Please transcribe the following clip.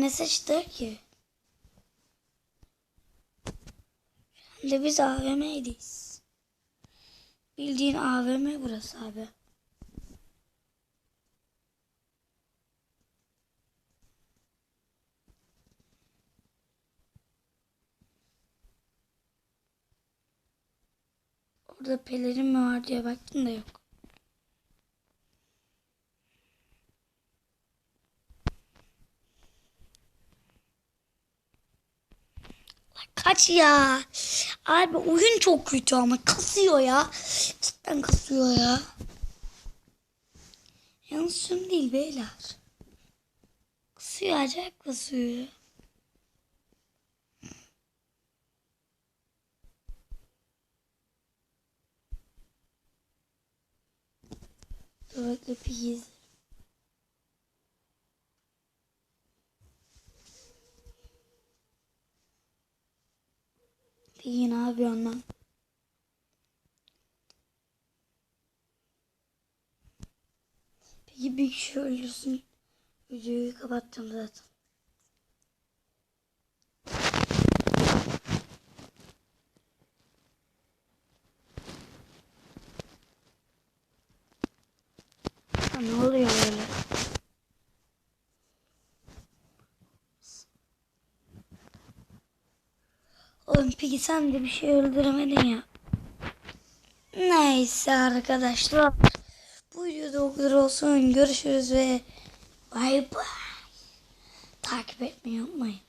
ne seçti ki? Şimdi biz AVM'deyiz. Bildiğin AVM burası abi. Orada pelerin mi var diye baktım da yok. Kaç ya. Abi oyun çok kötü ama kasıyor ya. Cidden kasıyor ya. Yalnız şun değil beyler. Kasıyor acayip kasıyor. Dur bekle bir Peki ne yapıyorsun lan? Peki bir kişi ölürsün. Videoyu kapattım zaten. Ne oluyor Oğlum peki sen de bir şey öldüremedin ya. Neyse arkadaşlar. Bu videoda o kadar olsun. Görüşürüz ve bay bay. Takip etmeyi unutmayın.